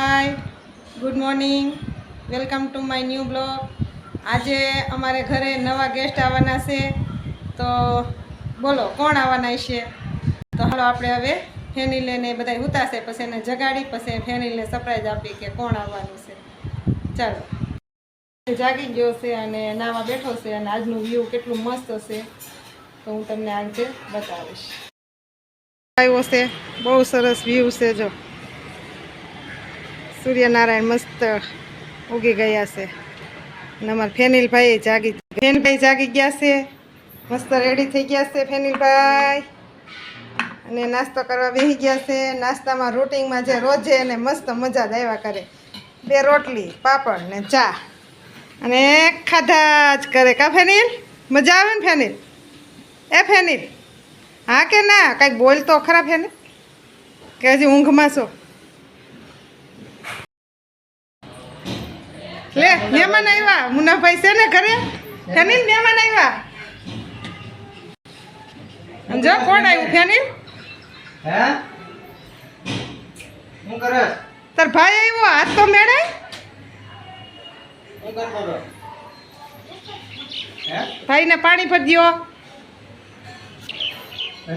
Hi good morning welcome to my new blog આજે અમારે ઘરે નવા ગેસ્ટ આવવાના છે. તો બોલો, કોણ આવવાના છે? તો હાલો આપણે હવે ફેનિલને બધા ઉતારશે પછી એને જગાડી, પછી ફેનિલને સરપ્રાઈઝ આપી કે કોણ આવવાનું છે. ચાલો. જાગી ગયો છે અને નાવા બેઠો છે અને આજનું વ્યૂ કેટલું મસ્ત છે. તો હું તમને આજે બતાવીશ. આવ્યો છે. બહુ સરસ વ્યૂ છે, જો. સૂર્યનારાયણ મસ્ત ઉગી ગયા છે અને અમારા ફેનિલભાઈ જાગી ફેનભાઈ જાગી ગયા છે. મસ્ત રેડી થઈ ગયા છે ફેનિલભાઈ. અને નાસ્તો કરવા બેસી ગયા છે. નાસ્તામાં રૂટિંગમાં જે રોજે એને મસ્ત મજા જ આવ્યા કરે. બે રોટલી, પાપડ ને ચા. અને ખાધા જ કરે. કા ફેનિલ? મજા આવે ને ફેનિલ? એ ફેનિલ? હા કે ના? કાંઈક બોલ તો ખરા ફેનિલ? કે હજી ઊંઘમાં છો? લે મહેમાન આવ્યા મુનાભાઈ છે ને ઘરે? ફેનિલ મહેમાન આવ્યા જો કોણ આવ્યું ફેનિલ હે? શું કરે? તાર ભાઈ આવ્યો હાથ તો મેળે. શું કરતો ભાઈને પાણી ભરજો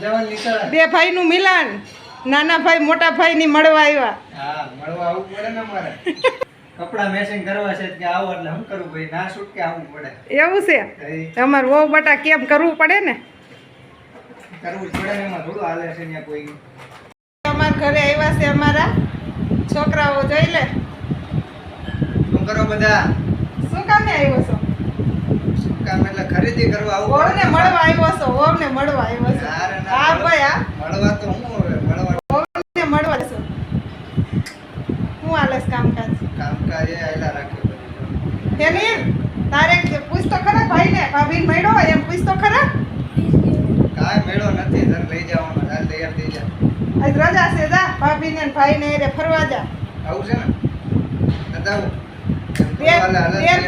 જવાનું બે ભાઈ નું મિલાન. નાના ભાઈ મોટા ભાઈ ની મળવા આવ્યા મળવા આવું પડે ને મારે કપડા મેચિંગ કરવા છે કે આવો એટલે હું કરવું ભાઈ? ના છૂટ કે આવવું પડે. એવું છે? તમારે અમારે વહુ બટા કેમ કરવું પડે ને? કરવું જ પડે ને એમાં થોડું હાલે છે ત્યાં કોઈ. અમારા ઘરે આવ્યા છે અમારા છોકરાઓ જોઈ લે. શું કરો બધા? શું કામે આવ્યો છો? શું કામ એટલે ખરીદી કરવા આવું ને મળવા આવ્યો છો વહુને મળવા આવ્યો છો. હા ભાઈ હા. મળવા તો હું હવે મળવા ને મળવા છો. હું છે કામકાજ. કામકાજ એ આયલા રાખે તેની તારે પૂછ તો ખરા ભાઈને ભાભીને મેળો એમ પૂછ તો ખરા? કાય મેળો નથી ઘર લઈ જવાનો હાલ તૈયાર થઈ જા. આજ રજા છે જા ભાભી ને ભાઈને રે ફરવા જા. આવું છે ને? બતાવું. તેર તેર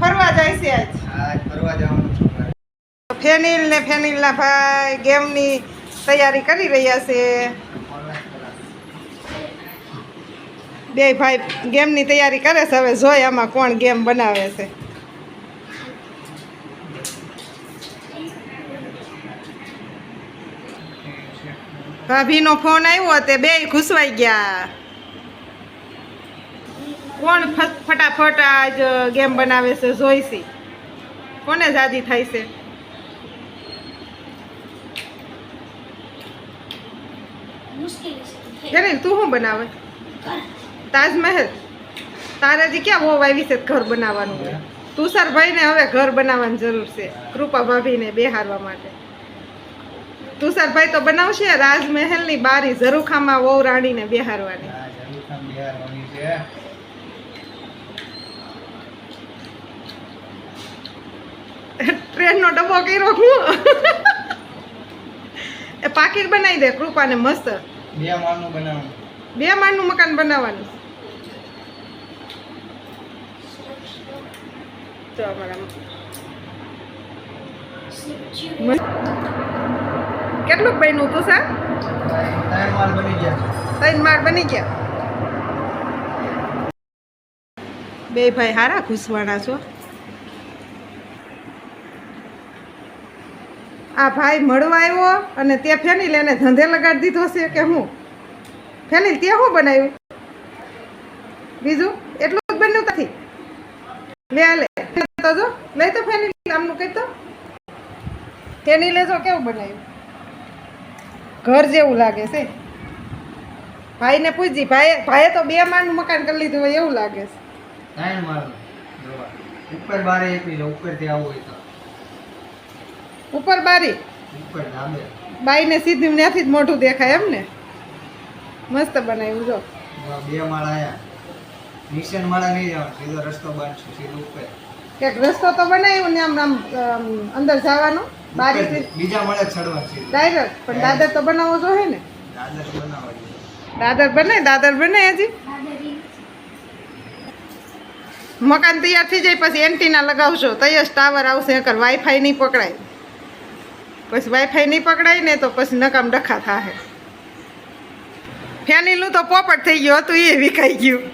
ફરવા જાય છે આજ. આજ ફરવા જવાનું ફેનિલ ને ફેનિલ ને ફેનિલના ભાઈ ગેમની તૈયારી કરી રહ્યા છે. બે ભાઈ ગેમની તૈયારી કરે છે હવે જોઈ આમાં કોણ ગેમ બનાવે છે. ભાભીનો ફોન આવ્યો તે બે ઘૂસવાઈ ગયા. કોણ ફટ- ફટાફટ આજ ગેમ બનાવે છે જોઈશી કોને જાદી થાય છે? એને તું શું બનાવે? તાજમહેલ. તારાજી ક્યાં બહુ આવી છે ઘર બનાવવાનું? તુષારભાઈને હવે ઘર બનાવવાની જરૂર છે કૃપા ભાભીને બેહારવા માટે. તુષારભાઈ તો બનાવશે રાજમહેલની બારી ઝરૂખામાં વહુ રાણીને બેહારવાની. ટ્રેનનો ડબ્બો કર્યો હું. એ પાકીટ બનાવી દે કૃપાને મસ્ત. બે માળનું બનાવવાનું. બે માળનું મકાન બનાવવાનું. તો અમારા કેટલું બન્યું તું સા ત્રણ માળ બની ગયા. ત્રણ માળ બની ગયા? બે ભાઈ હારા ઘૂસવાના છો. આ ભાઈ મળવા આવ્યો અને તે ફેનિલ એને ધંધે લગાડી દીધો છે કે હું? ફેનિલ તે શું બનાવ્યું? બીજું એટલું જ બન્યું નથી લે લે તો જો તો ફેની આમનું કહી તો. ફેની લેજો કેવું બનાવ્યું? ઘર જેવું લાગે છે. ભાઈને પૂછજી ભાઈ ભાઈએ તો બે માળનું મકાન કરી લીધું હોય એવું લાગે છે. ત્રણ માળનું. જોવા. ઉપર બારે એકલી છે ઉપરથી આવું હોય તો. ઉપર બારી? ઉપર ધાબે. બાઈને સીધું ત્યાંથી જ મોઢું દેખાય એમ ને મસ્ત બનાવ્યું જો. બે માળ આયા. નીચેના મારા નહીં જવાનું સીધો રસ્તો બાંધશું સીધો ઉપર. એક રસ્તો તો બનાવ્યો ને આમ આમ અંદર જવાનો બારી બીજા મળે ચડવાનું છે ડાયરેક્ટ પણ દાદર તો બનાવવો જોઈએ ને? દાદર બનાવવા દાદર બને દાદર બને હજી. મકાન તૈયાર થઈ જાય પછી એન્ટીના લગાવશો તૈયાર જ ટાવર આવશે એકર વાઈફાઈ નહીં પકડાય. પછી વાઈફાઈ નહીં પકડાય ને તો પછી નકામ ડખા થાય ફેનીલું તો પોપટ થઈ ગયું હતું એ વિખાઈ ગયું.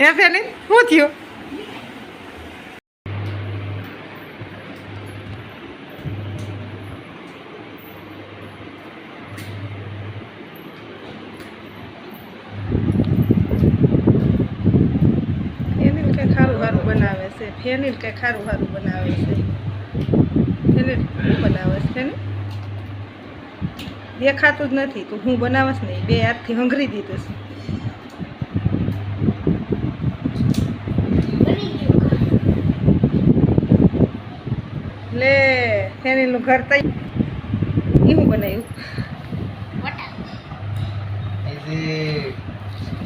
હે ફેનિલ શું થયું બનાવે છે. ફેનિલ કંઈ ખારું સારું બનાવે છે. ફેનિલ શું બનાવે છે ફેનિલ દેખાતું જ નથી. તો હું બનાવસ નહીં બે હાથથી હંગરી દીધું છે લે ફેનિલનું ઘર તઈ એવું બનાવ્યું?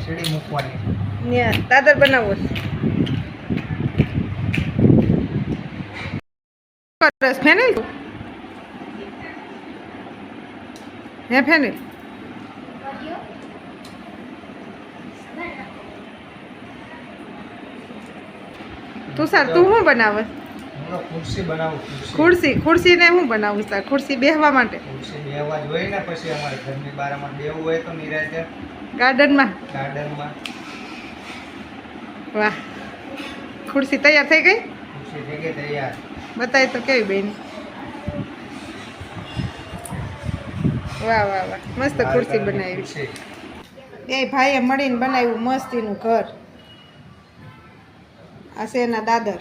સીડી મૂકવાની. દાદર બનાવવો છે. ફેનિલ હે ફેનિલ? તું સર તું શું બનાવે? ખુરશી બનાવું ખુરશી. ખુરશી ખુરશીને હું બનાવું સર? ખુરશી બેહવા માટે. ખુરશી બેહવા જોઈએ ને પછી અમારે ઘરની બારામાં બેવું હોય તો નિરાતે. ગાર્ડનમાં? ગાર્ડનમાં. વાહ. ખુરશી તૈયાર થઈ ગઈ? ખુરશી થઈ ગઈ તૈયાર. બતાય તો કેવી બેન? વાહ વાહ વાહ. મસ્ત ખુરશી બનાવી. બે ભાઈએ મળીને બનાવ્યું મસ્તીનું ઘર. આ છે એના દાદર.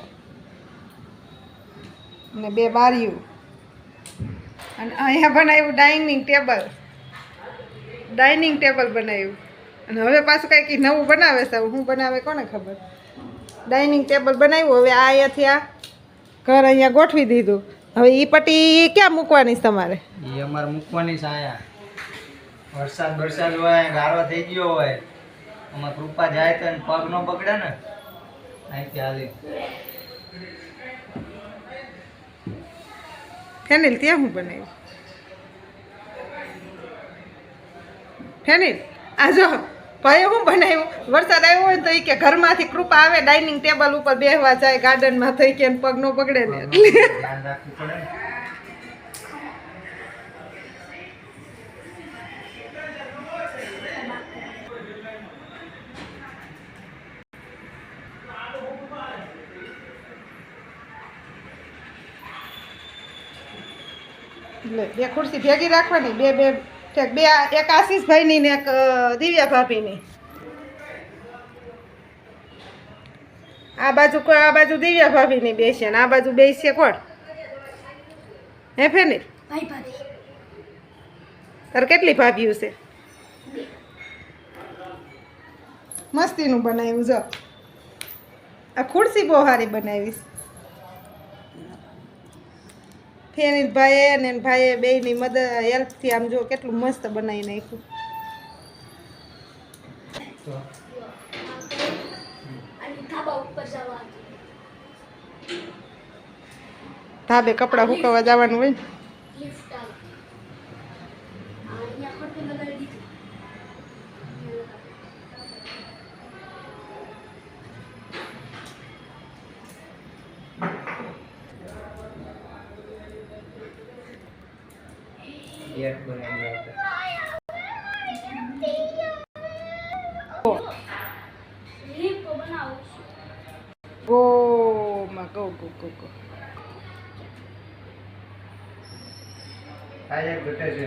અને બે બારીઓ. અને અહીંયા બનાવ્યું ડાઇનિંગ ટેબલ ડાઇનિંગ ટેબલ બનાવ્યું. અને હવે પાછું કંઈક નવું બનાવે છે. હું બનાવે કોને ખબર? ડાઇનિંગ ટેબલ બનાવ્યું. હવે આ અહીંયાથી આ ઘર અહીંયા ગોઠવી દીધું. હવે એ પટ્ટી ક્યાં મૂકવાની છે તમારે? મૂકવાની છે અહીંયા. વરસાદ વરસાદ હોય, ગારો થઈ ગયો હોય, અમારે કૃપા જાય તો પગ ન બગડે ને. અહીંથી હાલી. ફેનિલ, ત્યાં હું બનાવ્યું ફેનિલ, આ જો ભાઈ હું બનાવ્યું? વરસાદ આવ્યો હોય તો એ કે ઘરમાંથી કૃપા આવે, ડાઇનિંગ ટેબલ ઉપર બેહવા જાય, ગાર્ડનમાં થઈ કે પગ નો બગડે ને. એટલે એટલે બે ખુરશી ભેગી રાખવાની બે બે ઠેક બે એક આશીષભાઈની ને એક દિવ્યા ભાભીની. આ બાજુ આ બાજુ દિવ્યા ભાભીની બેસે ને આ બાજુ બેસે કોણ? હે ફેનિલ? તારે કેટલી ભાભીઓ છે? મસ્તીનું બનાવ્યું જો. આ ખુરશી બહુ સારી બનાવીશ. ફેનિલ ભાઈએ અને ભાઈએ બેયની મદદ, હેલ્પથી આમ જો કેટલું મસ્ત બનાવી નાખ્યું. ધાબે કપડાં સુકવવા જવાનું હોય ને ગેટ બનાવી ગો માં ગો ગો ગો ગો. આ ઘટે છે.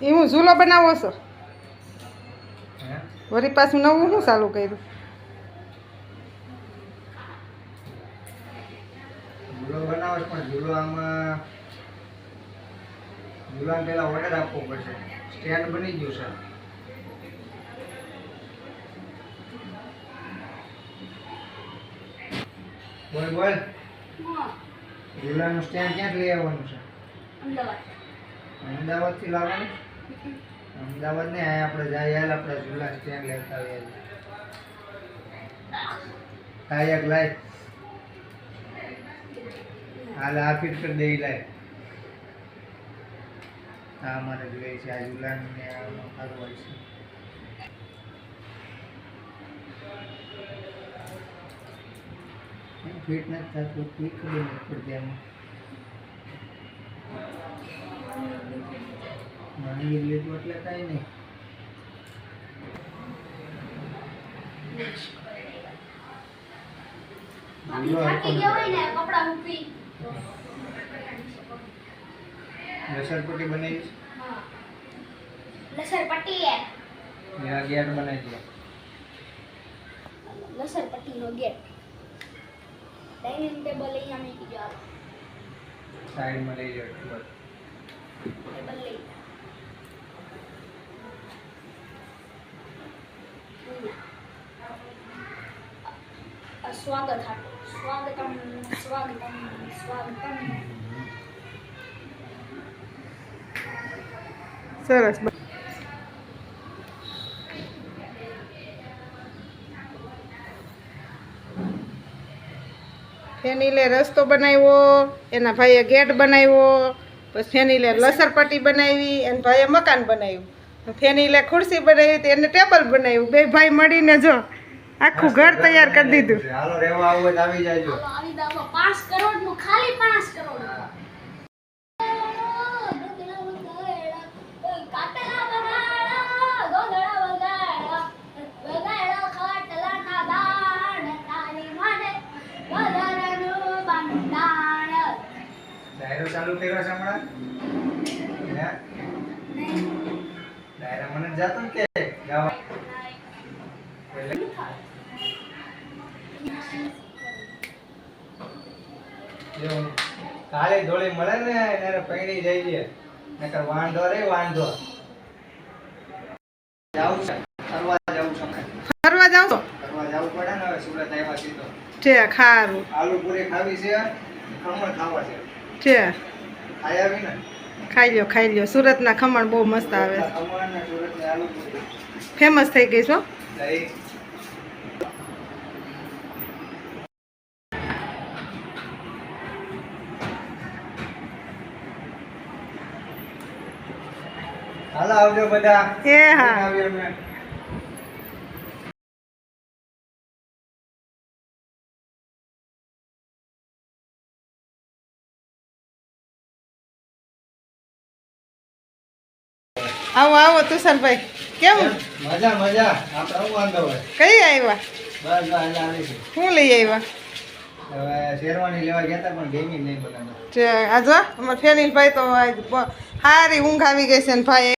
એ હું ઝૂલો બનાવો છો? વરી પાછું નવું શું ચાલુ કર્યું? ઝૂલો બનાવો પણ ઝૂલો આમાં ઝૂલાને પહેલાં ઓર્ડર આપવો પડશે. સ્ટેન્ડ બની ગયું છે. બોલ બોલ. જુલાનું સ્ટેન્ડ ક્યાંથી લઈ આવવાનું છે? અમદાવાદથી લાવવાનું? અમદાવાદ ને આપણે જાય હાલ આપણે ઝૂલા સ્ટેન્ડ લેતા આવીએ. એક લાય હાલ આ ફિટ કરી દેવી લાય હા અમારે જોઈએ છે આ યુલાનને સારું હોય છે. ફિટ નથી થતું ફિટ ખબર નથી પડતી આમાં માંગી લીધું એટલે કાંઈ નહીં. કપડાં મૂકી લસણપટ્ટી બનાવી હા. લસણ પટ્ટી હે ગેટ બનાવી દો. લસણ નો ગેટ. ડાઇનિંગ ટેબલ અહીંયા મૂકી દો સાઈડમાં લઈ બસ ટેબલ લઈ સ્વાગત સ્વાગતમ સ્વાગતમ સ્વાગતમ. સરસ. ફેનીલે રસ્તો બનાવ્યો એના ભાઈએ ગેટ બનાવ્યો પછી ફેનીલે લસરપટ્ટી બનાવી એના ભાઈએ મકાન બનાવ્યું. ફેનીલે ખુરશી બનાવી તો એને ટેબલ બનાવ્યું. બે ભાઈ મળીને જો આખું ઘર તૈયાર કરી દીધું. હાલો રહેવા આવો આવી જાજો. આવી દાવો 5 કરોડનું ખાલી 5 કરોડ ચાલુ કર્યા છે હમણાં? હે? ડાયરા મને જાતો ને કે ગાવા. કાલે ધોળી મળે ને એને પૈણી જઈએ નકર વાંધો રે વાંધો જાવ છે. ફરવા જાવું છે ફરવા જાવ છો? ફરવા જવું પડે ને હવે સુરત આવ્યા સીધો છે ખારું. આલુ પૂરી ખાવી છે ખમણ ખાવા છે. છે. ખાઈ લ્યો ખાઈ લ્યો. સુરતના ખમણ બહુ મસ્ત આવે ફેમસ થઈ ગઈ છો? હાલો આવજો બધા. એ હા. આવો આવો તુષારભાઈ. કેમ? મજા મજા. કઈ આવ્યા શું લઈ આવ્યા શેરવાની લેવા ગયા હતા પણ ગેમી નહીં અમારા ફેનિલભાઈ તો સારી ઊંઘ આવી ગઈ છે ને ભાઈ.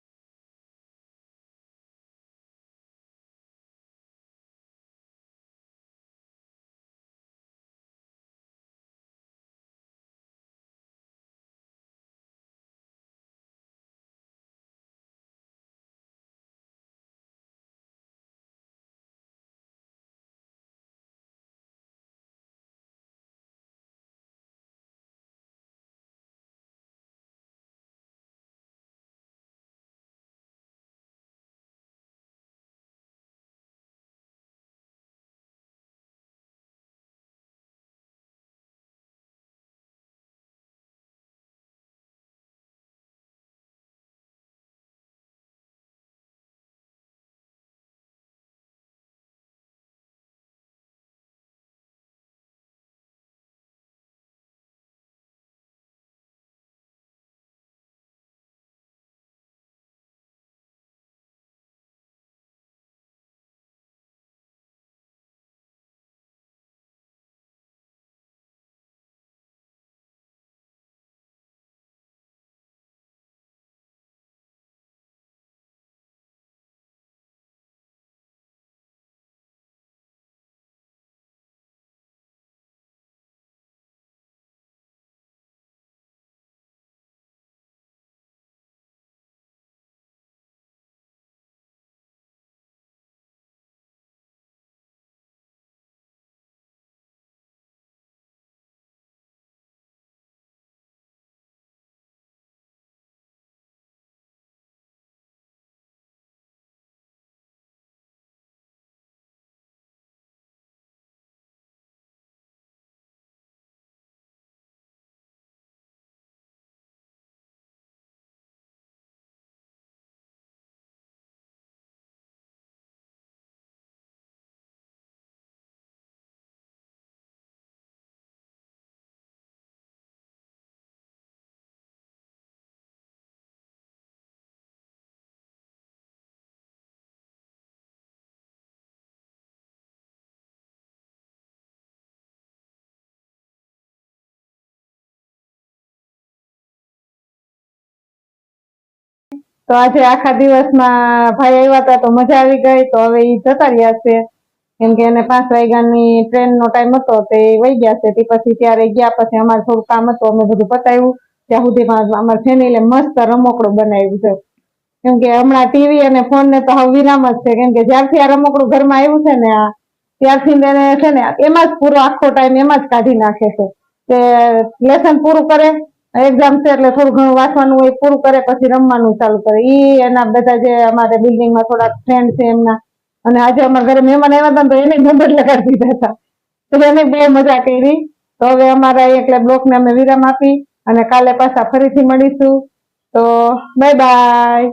તો આજે આખા દિવસમાં ભાઈ આવ્યા હતા તો મજા આવી ગઈ, તો હવે એ જતા રહ્યા છે. કેમ કે એને પાંચ વાગ્યાની ટ્રેનનો ટાઈમ હતો, તે વહી ગયા છે. તે પછી ત્યારે ગયા, પછી અમારે થોડું કામ હતું, અમે બધું પતાવ્યું. ત્યાં સુધીમાં અમારા ફેમિલી મસ્ત રમકડું બનાવ્યું છે. કેમ કે હમણાં ટીવી અને ફોન ને તો હવે વિરામ જ છે. કેમ કે જ્યારથી આ રમકડું ઘરમાં આવ્યું છે ને આ, ત્યારથી એને છે ને એમાં જ પૂરો આખો ટાઈમ એમાં જ કાઢી નાખે છે. કે લેસન પૂરું કરે એક્ઝામ છે એટલે થોડું ઘણું વાંચવાનું હોય, પૂરું કરે, પછી રમવાનું ચાલુ કરે. ઈ એના બધા જે અમારે બિલ્ડિંગમાં થોડાક ફ્રેન્ડ છે એમના. અને આજે અમારા ઘરે મહેમાન આવ્યા હતા તો એને નંબર લગાડી દીધા હતા. તો એને બહુ મજા કરી. તો હવે અમારા એટલે બ્લોકને અમે વિરામ આપી અને કાલે પાછા ફરીથી મળીશું. તો બાય બાય